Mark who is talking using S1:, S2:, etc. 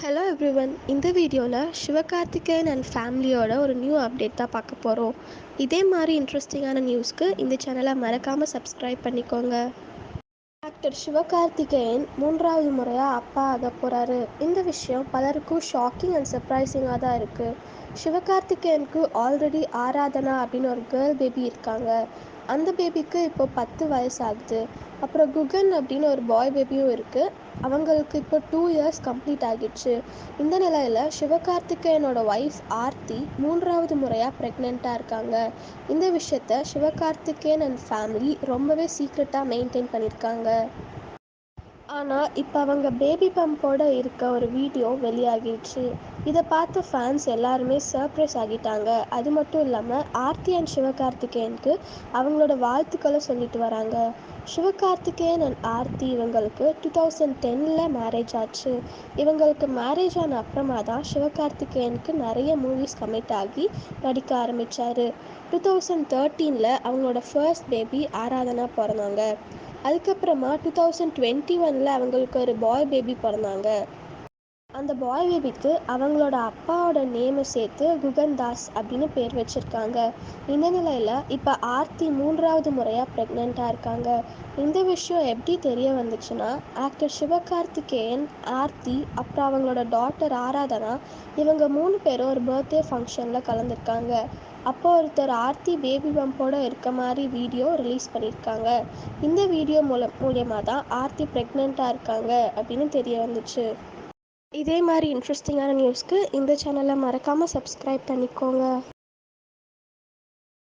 S1: Hello every one இந்த வீடியோவில் Sivakarthikeyan and ஃபேமிலியோட ஒரு நியூ அப்டேட் தான் பார்க்க போகிறோம் இதே மாதிரி இன்ட்ரெஸ்டிங்கான நியூஸ்க்கு இந்த சேனலை மறக்காமல் சப்ஸ்கிரைப் பண்ணிக்கோங்க. ஆக்டர் சிவகார்த்திகேயன் மூன்றாவது முறையாக அப்பா ஆக போகிறாரு இந்த விஷயம் பலருக்கும் ஷாக்கிங் அண்ட் சர்ப்ரைசிங்காக தான் இருக்குது சிவகார்த்திகேயனுக்கு ஆல்ரெடி ஆராதனா அப்படின்னு ஒரு கேர்ள் பேபி இருக்காங்க. அந்த பேபிக்கு இப்போ பத்து வயசு ஆகுது. அப்புறம் குகன் அப்படின்னு ஒரு பாய் பேபியும் இருக்குது அவங்களுக்கு இப்போ டூ இயர்ஸ் கம்ப்ளீட் ஆகிடுச்சு. இந்த நிலையில் சிவகார்த்திகேயனோட ஒய்ஃப் ஆர்த்தி மூன்றாவது முறையாக ப்ரெக்னெண்ட்டாக இருக்காங்க. இந்த விஷயத்த சிவகார்த்திகேயன் அண்ட் ஃபேமிலி ரொம்பவே சீக்ரெட்டாக மெயின்டைன் பண்ணியிருக்காங்க. ஆனால் இப்போ அவங்க பேபி பம்போட இருக்க ஒரு வீடியோ வெளியாகிடுச்சு. இதை பார்த்த ஃபேன்ஸ் எல்லாருமே சர்ப்ரைஸ் ஆகிட்டாங்க. அது மட்டும் இல்லாமல் ஆர்த்தி அண்ட் சிவகார்த்திகேயனுக்கு அவங்களோட வாழ்த்துக்களை சொல்லிட்டு வராங்க. சிவகார்த்திகேயன் அண்ட் ஆர்த்தி இவங்களுக்கு டூ தௌசண்ட் டென்னில் மேரேஜ் ஆச்சு. இவங்களுக்கு மேரேஜ் ஆன அப்புறமா தான் சிவகார்த்திகேயனுக்கு நிறைய மூவிஸ் கமிட் ஆகி நடிக்க ஆரம்பித்தார் டூ தௌசண்ட் தேர்ட்டீனில் அவங்களோட ஃபர்ஸ்ட் பேபி ஆராதனா பிறந்தாங்க. அதுக்கப்புறமா டூ தௌசண்ட் டுவெண்ட்டி ஒனில் அவங்களுக்கு ஒரு பாய் பேபி பிறந்தாங்க. அந்த பாய் பேபிக்கு அவங்களோட அப்பாவோட நேமை சேர்த்து குகன் தாஸ் அப்படின்னு பேர் வச்சுருக்காங்க. இந்த நிலையில் இப்போ ஆர்த்தி மூன்றாவது முறையாக ப்ரெக்னெண்ட்டாக இருக்காங்க. இந்த விஷயம் எப்படி தெரிய வந்துச்சுன்னா ஆக்டர் சிவகார்த்திகேயன் ஆர்த்தி அப்புறம் அவங்களோட டாட்டர் ஆராதனா இவங்க மூணு பேரும் ஒரு பர்த்டே ஃபங்க்ஷனில் கலந்துருக்காங்க. அப்போ ஒருத்தர் ஆர்த்தி பேபி பம்போட இருக்க மாதிரி வீடியோ ரிலீஸ் பண்ணியிருக்காங்க இந்த வீடியோ மூலம் மூலியமாக தான் ஆர்த்தி ப்ரெக்னெண்ட்டாக இருக்காங்க அப்படின்னு தெரிய வந்துச்சு. இதே மாதிரி இன்ட்ரெஸ்டிங்கான நியூஸ்க்கு இந்த சேனலை மறக்காமல் சப்ஸ்கிரைப் பண்ணிக்கோங்க.